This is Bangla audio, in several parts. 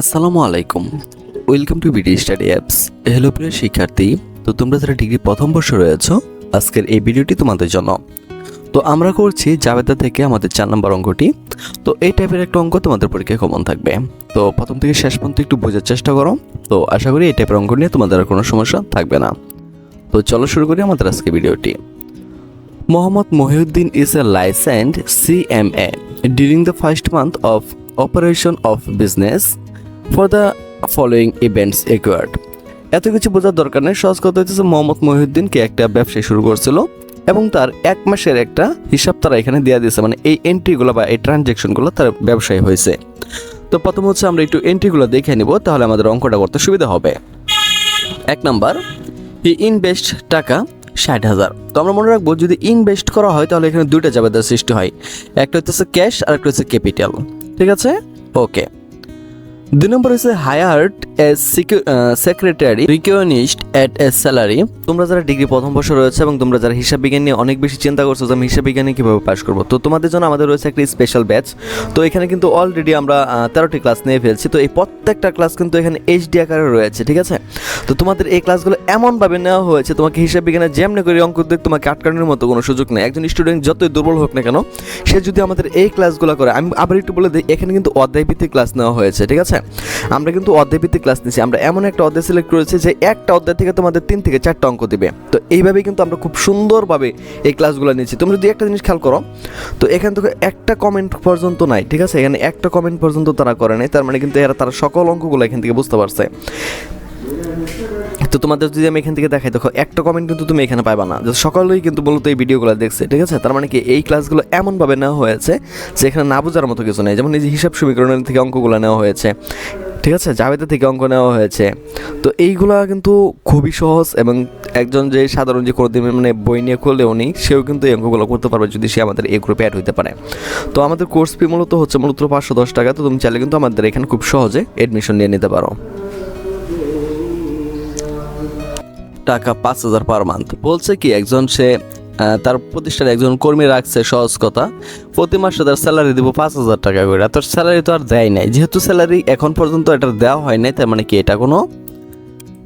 আসসালামু আলাইকুম। Welcome to BD study apps hello প্রিয় শিক্ষার্থী, তো তোমরা যারা ডিগ্রি প্রথম বর্ষে রয়েছো, আজকের এই ভিডিওটি তোমাদের জন্য। তো আমরা করছি জাবেদা থেকে আমাদের চার নম্বর অঙ্কটি। তো এই টাইপের একটা অঙ্ক তোমাদের পরীক্ষায় কমন থাকবে। তো প্রথম থেকে শেষ পর্যন্ত একটু বোঝার চেষ্টা করো। তো আশা করি এই টাইপের অঙ্ক নিয়ে তোমাদের আর কোনো সমস্যা থাকবে না। তো চলো শুরু করি আমাদের আজকে ভিডিওটি। Mohammad Mohiuddin is a licensed CMA during the first month of operation of business for the following events occurred. এত কিছু বোঝার দরকার নেই। সহজ কথা হচ্ছে মোহাম্মদ মহিউদ্দিনকে একটা ব্যবসায় শুরু করছিল এবং তার এক মাসের একটা হিসাব তারা এখানে দেওয়া দিয়েছে। মানে এই এন্ট্রিগুলো বা এই ট্রানজ্যাকশনগুলো তার ব্যবসায় হয়েছে। তো প্রথম হচ্ছে আমরা একটু এন্ট্রিগুলো দেখে নিব, তাহলে আমাদের অঙ্কটা করতে সুবিধা হবে। এক নাম্বার হি ইনভেস্ট টাকা ষাট হাজার। তো আমরা মনে রাখব, যদি ইনভেস্ট করা হয়, তাহলে এখানে দুইটা জাবেদার সৃষ্টি হয়। একটা হচ্ছে ক্যাশ আর একটা হচ্ছে ক্যাপিটাল ঠিক আছে? ওকে দুই নম্বর হচ্ছে hired secretary recognised at a salary তোমরা যারা ডিগ্রি প্রথম বর্ষ রয়েছে এবং তোমরা যারা হিসাব বিজ্ঞান নিয়ে অনেক বেশি চিন্তা করছ যে আমি হিসাব বিজ্ঞানে কীভাবে পাশ করব, তো তোমাদের জন্য আমাদের রয়েছে একটা স্পেশাল ব্যাচ তো এখানে কিন্তু অলরেডি আমরা তেরোটি ক্লাস নিয়ে ফেলছি। তো এই প্রত্যেকটা ক্লাস কিন্তু এখানে এইচডি আকারে রয়েছে, ঠিক আছে? তো তোমাদের এই ক্লাসগুলো এমনভাবে নেওয়া হয়েছে, তোমাকে হিসাব বিজ্ঞানে যেমনি করে অঙ্ক দিক, তোমাকে আটকানোর মতো কোনো সুযোগ নেই। একজন স্টুডেন্ট যতই দুর্বল হোক না কেন, সে যদি আমাদের এই ক্লাসগুলো করে, আমি আবার একটু বলে দিই, এখানে কিন্তু অধ্যায়ভিত্তিক ক্লাস নেওয়া হয়েছে, ঠিক আছে? আমরা কিন্তু অধ্যায়ভিত্তিক ক্লাস নিচ্ছি আমরা এমন একটা অধ্যায় সিলেক্ট করেছি যে একটা অধ্যায় থেকে তোমাদের তিন থেকে চারটা অঙ্ক দিবে। তো এইভাবেই কিন্তু আমরা খুব সুন্দরভাবে এই ক্লাসগুলো নিয়েছি। তোমরা যদি একটা জিনিস খেয়াল করো, তো এখান থেকে একটা কমেন্ট পর্যন্ত নাই, ঠিক আছে? এখানে একটা কমেন্ট পর্যন্ত তারা করে নাই। তার মানে কিন্তু এরা তারা সকল অঙ্কগুলো এখান থেকে বুঝতে পারছে। তো তোমাদের যদি আমি এখান থেকে দেখাই, দেখো, একটা কমেন্ট কিন্তু তুমি এখানে পাবা না। যে সকলেই কিন্তু মূলত এই ভিডিওগুলো দেখছে, ঠিক আছে? তার মানে কি এই ক্লাসগুলো এমনভাবে নেওয়া হয়েছে যে এখানে না বোঝার মতো কিছু নেই। যেমন এই যে হিসাব সমীকরণের থেকে অঙ্কগুলো নেওয়া হয়েছে। ঠিক আছে? জাবেদা থেকে অঙ্ক নেওয়া হয়েছে। তো এইগুলা কিন্তু খুবই সহজ এবং একজন যে সাধারণ যে কোনো মানে বই নিয়ে করলে উনি সেও কিন্তু এই অঙ্কগুলো করতে পারবে যদি সে আমাদের এই গ্রুপে অ্যাড হইতে পারে। তো আমাদের কোর্স ফি মূলত হচ্ছে মূলত পাঁচশো দশ টাকা। তো তুমি চাইলে কিন্তু আমাদের এখানে খুব সহজে এডমিশন নিয়ে নিতে পারো। টাকা পাঁচ হাজার পার মান্থ বলছে কি, একজন সে তার প্রতিষ্ঠানে একজন কর্মী রাখছে, সহজ কথা। প্রতি মাসে তার স্যালারি দিব পাঁচ হাজার টাকা করে। তোর স্যালারি তো আর দেয় নাই। যেহেতু স্যালারি এখন পর্যন্ত এটা দেওয়া হয় নাই, তার মানে কি এটা কোনো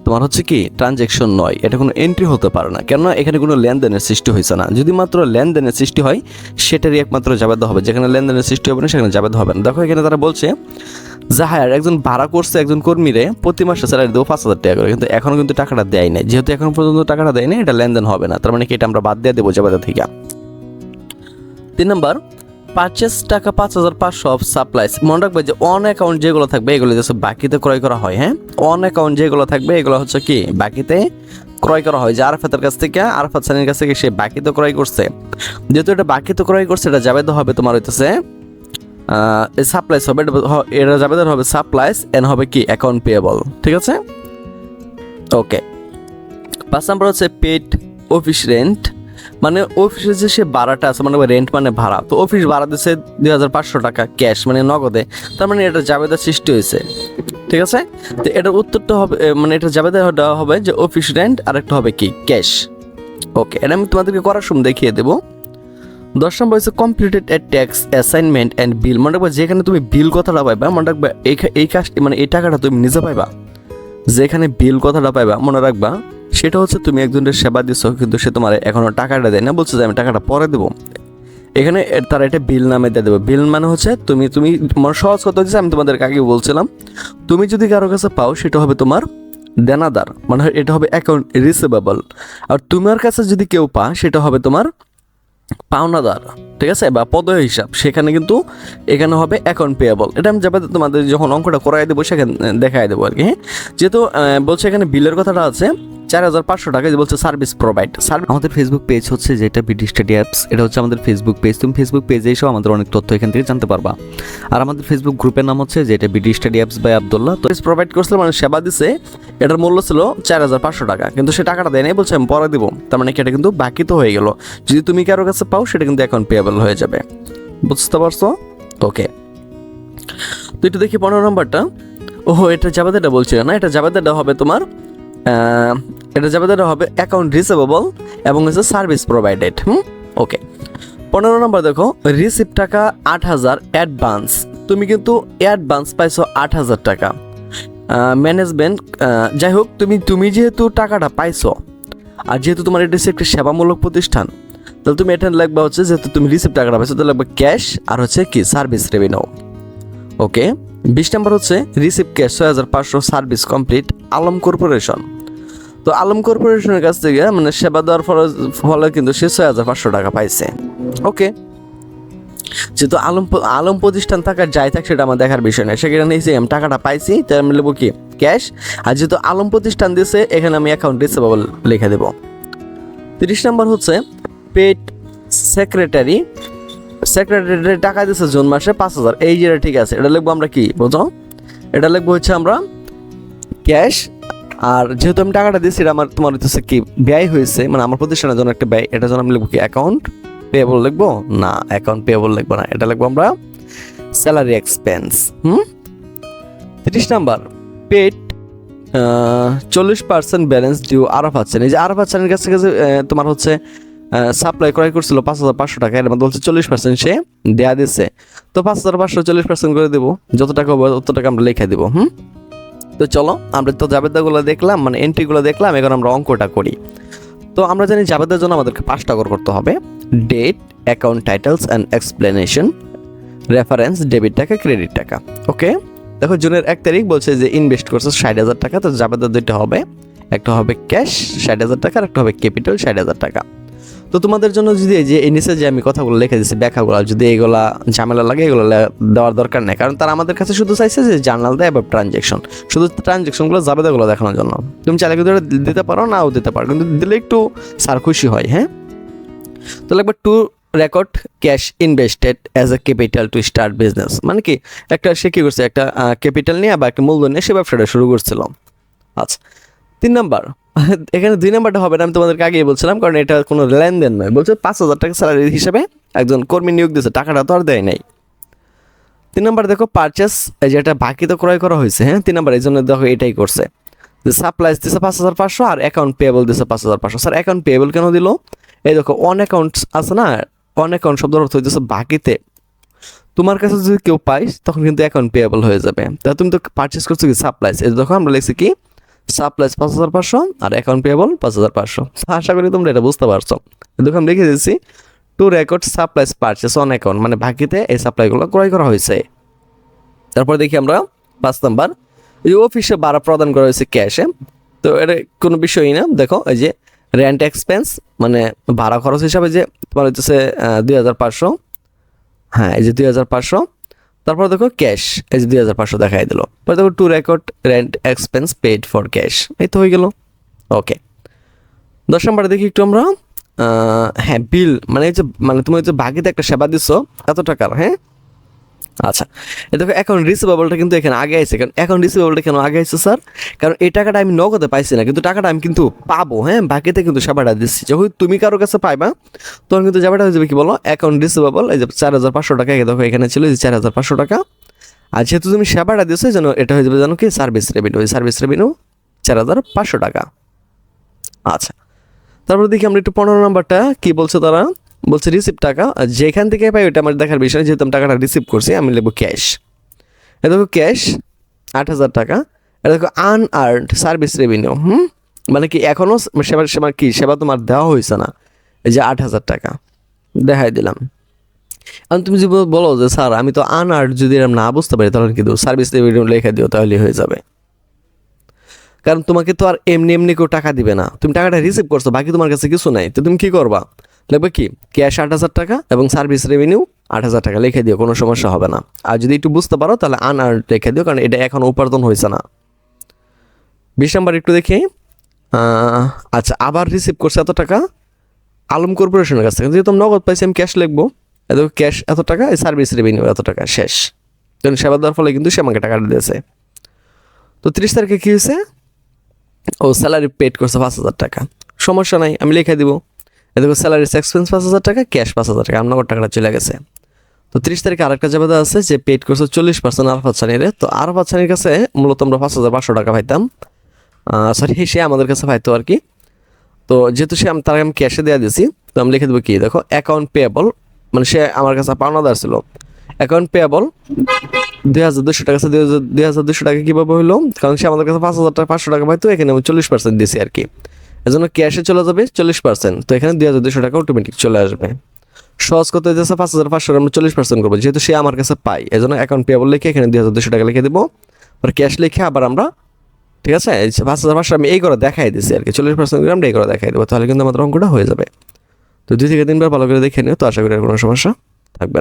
তোমার হচ্ছে কি ট্রানজ্যাকশন নয়। এটা কোনো এন্ট্রি হতে পারে না। কেননা এখানে কোনো লেনদেনের সৃষ্টি হয়েছে না। যদি মাত্র লেনদেনের সৃষ্টি হয়, সেটারই একমাত্র জাবেদ হবে। যেখানে লেনদেনের সৃষ্টি হবে না, সেখানে জাবেদ হবে না। দেখো এখানে তারা বলছে জাহায়ার একজন ভাড়া করছে একজন কর্মীরে, প্রতি মাসে স্যালারি দেবো পাঁচ হাজার টাকা করে। কিন্তু এখনও কিন্তু টাকাটা দেয় নাই। যেহেতু এখন পর্যন্ত টাকাটা দেয় নাই, এটা লেনদেন হবে না। তার মানে কি এটা আমরা বাদ দিয়ে দেবো জাবেদা থেকে। তিন নম্বর পারচেস টাকা পাঁচ হাজার পাঁচশো অফ সাপ্লাইস মনে রাখবে যে অন অ্যাকাউন্ট যেগুলো থাকবে, এগুলো যাচ্ছে বাকিতে ক্রয় করা হয় হ্যাঁ? অন অ্যাকাউন্ট যেগুলো থাকবে, এগুলো হচ্ছে কি? বাকিতে ক্রয় করা হয়। যে আরফাতের কাছ থেকে, আরফাত সানির কাছ থেকে সে বাকিতে ক্রয় করছে। যেহেতু এটা বাকিতে ক্রয় করছে, এটা তো হবে, তোমার হইতেছে সাপ্লাইস হবে, এটা যাবে তো হবে সাপ্লাইস এন হবে কি? অ্যাকাউন্ট পেয়েবল ঠিক আছে? ওকে পাঁচ নাম্বার হচ্ছে পেড অফিস রেন্ট মানে অফিসের যে সে ভাড়াটা আছে মানে রেন্ট মানে ভাড়া, তো অফিস ভাড়া দিচ্ছে দুই হাজার পাঁচশো টাকা ক্যাশ মানে নগদে, তার মানে এটা জাবেদা সৃষ্টি হয়েছে, ঠিক আছে? তো এটার উত্তরটা হবে মানে এটা জাবেদা দেওয়া হবে যে অফিস রেন্ট আর একটা হবে কি? ক্যাশ ওকে এটা আমি তোমাদেরকে করার সময় দেখিয়ে দেবো। দশ নম্বর হচ্ছে completed a tax assignment and bill মনে রাখবা, যেখানে তুমি বিল কথাটা পাইবা, মনে রাখবা এই এই কাজ মানে এই টাকাটা তুমি নিজে পাইবা। যেখানে বিল কথাটা পাইবা, মনে রাখবা, সেটা হচ্ছে তুমি একজনের সেবা দিচ্ছ কিন্তু সে তোমার এখনও টাকাটা দেয় না, বলছে যে আমি টাকাটা পরে দেবো। এখানে তারা এটা বিল নামে দিয়ে দেবে। বিল মানে হচ্ছে তুমি তুমি মানে সহজ কথা হচ্ছে, আমি তোমাদের আগে বলছিলাম, তুমি যদি কারও কাছে পাও, সেটা হবে তোমার দেনাদার। মানে এটা হবে অ্যাকাউন্ট রিসিভেবল আর তোমার কাছে যদি কেউ পা, সেটা হবে তোমার পাওনাদার, ঠিক আছে, বা পদ হিসাব, সেখানে কিন্তু এখানে হবে অ্যাকাউন্ট পেয়াবল এটা আমি যাবে তোমাদের যখন অঙ্কটা করাই দেবো, সেখানে দেখাই দেবো আর কি হ্যাঁ? যেহেতু বলছে এখানে বিলের কথাটা আছে চার হাজার পাঁচশো টাকা যে বলছে সার্ভিস প্রোভাইড আমাদের ফেসবুক পেজ হচ্ছে যেটা বিডি স্টাডি অ্যাপস এটা হচ্ছে আমাদের ফেসবুক পেজ তুমি ফেসবুক পেজে এসেও আমাদের অনেক তথ্য এখান থেকে জানতে পারবা। আর আমাদের ফেসবুক গ্রুপের নাম হচ্ছে যেটা BD study apps by Abdullah তো প্রোভাইড করছিল মানে সেবা দিছে, এটার মূল্য ছিল চার হাজার পাঁচশো টাকা। কিন্তু সে টাকাটা দেয় নাই, বলছে আমি পরে দিব। তার মানে এটা কিন্তু বাকি তো হয়ে গেল। যদি তুমি কারও কাছে পাও, সেটা কিন্তু এখন পেয়েবল হয়ে যাবে। বুঝতে পারছ? ওকে তো এটা দেখি পনেরো নম্বরটা। ওহো, এটা জাবেদাটা বলছিল না? এটা জাবেদাটা হবে তোমার এটা জাবেদাটা হবে অ্যাকাউন্ট রিসিভেবল এবং হচ্ছে সার্ভিস প্রোভাইডেড হুম? ওকে পনেরো নম্বর দেখো রিসিভ টাকা আট হাজার অ্যাডভান্স তুমি কিন্তু অ্যাডভান্স পাইছো আট হাজার টাকা। ম্যানেজমেন্ট যাই হোক, তুমি তুমি যেহেতু টাকাটা পাইছো আর যেহেতু তোমার এটা একটা সেবামূলক প্রতিষ্ঠান, তাহলে তুমি এটা লাগবে হচ্ছে যেহেতু তুমি রিসিভ টাকাটা পাইছো, তাহলে লাগবে ক্যাশ আর হচ্ছে কি সার্ভিস রেভিনিউ ওকে বিশ নাম্বার হচ্ছে রিসিভ ক্যাশ ছয় হাজার পাঁচশো সার্ভিস কমপ্লিট আলম কর্পোরেশন তো আলম কর্পোরেশনের কাছ থেকে মানে সেবা দেওয়ার ফলে ফলে কিন্তু সে ছয় হাজার পাঁচশো টাকা পাইছে। ওকে যেহেতু আলম আলম প্রতিষ্ঠান থাকার যাই থাক, সেটা আমার দেখার বিষয় নয়। সেখানে এসে আমি টাকাটা পাইছি তাই আমি লিখব কি? ক্যাশ আর যেহেতু আলম প্রতিষ্ঠান দিয়েছে, এখানে আমি অ্যাকাউন্ট রিসিভেবল লিখে দেবো। তিরিশ নম্বর হচ্ছে পেট সেক্রেটারি সেক্রেটারি টাকা দিয়েছে জুন মাসে পাঁচ হাজার। এই যেটা ঠিক আছে, এটা লিখব আমরা কি বুঝো এটা লিখব হচ্ছে আমরা ক্যাশ আর যেহেতু আমি টাকাটা দিয়েছি এটা আমার, তোমার হচ্ছে কি, ব্যয় হয়েছে মানে আমার প্রতিষ্ঠানের জন্য একটা ব্যয়, এটার জন্য আমি লিখব কি অ্যাকাউন্ট পেয়েবল লিখব? না অ্যাকাউন্ট পেয়েবল লিখব না, এটা লিখব আমরা স্যালারি এক্সপেন্স হুম? তিরিশ নাম্বার পেট চল্লিশ percent balance due Araf Hasan এই যে আরফ হাসানের কাছ তোমার হচ্ছে সাপ্লাই ক্রয় করছিল পাঁচ হাজার পাঁচশো টাকা, এর মধ্যে বলছে চল্লিশ পার্সেন্ট সে দেয়া দিচ্ছে তো পাঁচ হাজার পাঁচশো চল্লিশ পার্সেন্ট করে দেবো, যত টাকা হবে তত টাকা আমরা লিখে দেবো, হুম? তো চলো, আমরা তো জাবেদাগুলো দেখলাম মানে এন্ট্রিগুলো দেখলাম, এখন আমরা অঙ্কটা করি। তো আমরা জানি জাবেদার জন্য আমাদেরকে পাঁচটা করে করতে হবে। Date account titles and explanation reference debit টাকা ক্রেডিট টাকা ওকে দেখো, জুনের এক তারিখ বলছে যে ইনভেস্ট করছে ষাট হাজার টাকা, তো জাবেদার দুইটা হবে। একটা হবে ক্যাশ ষাট হাজার টাকা, আর একটা হবে ক্যাপিটাল ষাট হাজার টাকা। তো তোমাদের জন্য যদি যে এই নিচে যে আমি কথাগুলো লিখে দিচ্ছি ব্যাখ্যাগুলো যদি এগুলা ঝামেলা লাগে, এগুলো দেওয়ার দরকার নেই। কারণ তারা আমাদের কাছে শুধু চাইছে যে জার্নাল দেয় বা ট্রানজেকশন শুধু ট্রানজেকশনগুলো জাবেদাগুলো দেখানোর জন্য। তুমি চাইলে কিন্তু দিতে পারো, নাও দিতে পারো। কিন্তু দিলে একটু স্যার খুশি হয় হ্যাঁ? তো লাগবে to record cash invested as a capital to start business মানে কি, একটা সে কী করছে, একটা ক্যাপিটাল নিয়ে বা একটা মূলধন নিয়ে সে ব্যবসাটা শুরু করছিল। আচ্ছা তিন নাম্বার। এখানে দুই নাম্বারটা হবে না, আমি তোমাদেরকে আগেই বলছিলাম, কারণ এটা কোনো লেনদেন নয়। বলছে পাঁচ হাজার টাকা স্যালারি হিসেবে একজন কর্মী নিয়োগ দিয়েছে, টাকাটা তো আর দেয় নাই। তিন নাম্বার দেখো পারচেস এই যে এটা বাকিতে ক্রয় করা হয়েছে হ্যাঁ? তিন নাম্বার, এই জন্য দেখো এটাই করছে। যে সাপ্লাইস দিছে পাঁচ হাজার পাঁচশো আর অ্যাকাউন্ট পেয়েবল দিছে পাঁচ হাজার পাঁচশো। স্যার অ্যাকাউন্ট পেয়েবল কেন দিল? এই দেখো অন অ্যাকাউন্ট আছে না অন অ্যাকাউন্ট শব্দের অর্থ হইতেছে বাকিতে। তোমার কাছে যদি কেউ পাইস তখন কিন্তু অ্যাকাউন্ট পেয়েবল হয়ে যাবে। তা তুমি তো পারচেস করছ কি সাপ্লাইস এই দেখো, আমরা লিখছি কি? সাপ্লাইস পাঁচ হাজার পাঁচশো আর অ্যাকাউন্ট পেয়েবল পাঁচ হাজার পাঁচশো। আশা করি তোমরা এটা বুঝতে পারছ। দেখো আমি লিখে দিচ্ছি to record supplies purchase on account মানে বাকিতে এই সাপ্লাইগুলো ক্রয় করা হয়েছে। তারপর দেখি আমরা, পাঁচ নাম্বার, এই অফিসে ভাড়া প্রদান করা হয়েছে ক্যাশে তো এটা কোনো বিষয়ই না, দেখো, এই যে রেন্ট এক্সপেন্স মানে ভাড়া খরচ হিসাবে যে তোমার হচ্ছে দুই হাজার পাঁচশো। হ্যাঁ এই যে দুই হাজার পাঁচশো। তারপর দেখো ক্যাশ, এই যে দুই হাজার পাঁচশো দেখাই দিল। পরে দেখো to record rent expense paid for cash, এই তো হয়ে গেল। ওকে। দশ নম্বরে দেখি একটু আমরা হ্যাঁ বিল মানে যে মানে তুমি যে বাকিতে একটা সেবা দিছো, এত টাকার হ্যাঁ? আচ্ছা। এ দেখো, এখন রিসিভেবলটা কিন্তু এখানে আগে আছে কারণ এখন রিসিভেবলটা কেন আগে আছে স্যার? কারণ এই টাকাটা আমি নগদে পাইছি না, কিন্তু টাকাটা আমি কিন্তু পাবো হ্যাঁ? বাকিতে কিন্তু সেবাটা দিচ্ছি। যখন তুমি কারও কাছে পাইবা, তখন কিন্তু সেবাটা হয়ে যাবে কি বলো? অ্যাকাউন্ট রিসিভেবল এই যে চার হাজার পাঁচশো টাকা দেখো, এখানে ছিল এই চার হাজার পাঁচশো টাকা। আর যেহেতু তুমি সেবাটা দিচ্ছ যেন এটা হয়ে যাবে জানো কি? সার্ভিস রেভিনিউ সার্ভিস রেভিনিউ চার হাজার পাঁচশো টাকা। আচ্ছা। তারপর দেখি আমরা একটু পনেরো নাম্বারটা, কি বলছে তারা? বলছে রিসিভ টাকা যেখান থেকে পাই ওটা আমার দেখার বিষয় যেহেতু আমি টাকাটা রিসিভ করছি, আমি লিখব ক্যাশ। এ দেখো ক্যাশ, আট হাজার টাকা। এটা দেখো আনআর্নড সার্ভিস রেভিনিউ, হুম? মানে কি এখনও সেবা সেবা কি? সেবা তোমার দেওয়া হয়েছে না। এই যে আট হাজার টাকা, দেখাই দিলাম। এখন তুমি যদি বলো যে, স্যার, আমি তো আনআর্ড যদি এরকম না বুঝতে পারি, তাহলে কিন্তু সার্ভিস রেভিনিউ লিখে দিও তাহলে হয়ে যাবে। কারণ তোমাকে তো আর এমনি এমনি কেউ টাকা দিবে না। তুমি টাকাটা রিসিভ করছ, বাকি তোমার কাছে কিছু নাই, তো তুমি কি করবা? লিখবে কি? ক্যাশ আট হাজার টাকা এবং সার্ভিস রেভিনিউ আট হাজার টাকা লিখে দিও, কোনো সমস্যা হবে না। আর যদি একটু বুঝতে পারো, তাহলে আন আর লিখে দিও, কারণ এটা এখন উপার্জন হয়েছে না। বিশ নাম্বার একটু দেখি। আচ্ছা আবার রিসিভ করছে এত টাকা? আলম কর্পোরেশনের কাছ থেকে। যেহেতু নগদ পাইছি, আমি ক্যাশ লিখব। এত ক্যাশ এত টাকা, এই সার্ভিস রেভিনিউ এত টাকা, শেষ। কারণ সেবা দেওয়ার ফলে কিন্তু সে আমাকে টাকাটা দিয়েছে। তো তিরিশ তারিখে কী হয়েছে ও স্যালারি পেড করছে পাঁচ হাজার টাকা। সমস্যা নাই, আমি লিখে দিব। দেখো স্যালারি এক্সপেন্স পাঁচ হাজার টাকা ক্যাশ পাঁচ হাজার টাকা আমার টাকাটা চলে গেছে। তো তিরিশ তারিখে আরেকটা জাবেদা আছে যে পেড করছে চল্লিশ পার্সেন্ট আরফাত সানিরে তো আরফাত সানির কাছে মূলত আমরা পাঁচ হাজার পাঁচশো টাকা পাইতাম। সরি সে আমাদের কাছে পাইতো আর কি। তো যেহেতু সে আমি, তার আমি ক্যাশে দেওয়া দিয়েছি, তো আমি লিখে দেবো কি, দেখো অ্যাকাউন্ট পেয়েবল মানে সে আমার কাছে পাওনা পাওনাদার ছিল। অ্যাকাউন্ট পেয়াবল দুই হাজার দুশো টাকা দুই হাজার দুশো টাকা কীভাবে হলো কারণ সে আমাদের কাছে পাঁচ হাজার টাকা, পাঁচশো টাকা পাইতো, এখানে আমি চল্লিশ পার্সেন্ট দিয়েছি আর কি। এজন্য ক্যাশে চলে যাবে চল্লিশ পার্সেন্ট তো এখানে দুই হাজার দুশো টাকা অটোমেটিক চলে আসবে। সহজ করতে হইতেছে পাঁচ হাজার পাঁচশো আমরা চল্লিশ পার্সেন্ট করব, যেহেতু সে আমার কাছে পাই এই জন্য অ্যাকাউন্ট পেয়াবল লিখে এখানে দুই হাজার দুশো টাকা লিখে দেবো। আর ক্যাশ লিখে আবার আমরা, ঠিক আছে? পাঁচ হাজার পাঁচশো আমি এই করে দেখাই দিচ্ছি আর কি, চল্লিশ পার্সেন্ট করে আমরা এই করে দেখাই দেবো, তাহলে কিন্তু আমাদের অঙ্কটা হয়ে যাবে। তো দুই থেকে তিনবার ভালো করে দেখে নিও, তো আশা করি আর কোনো সমস্যা থাকবে না।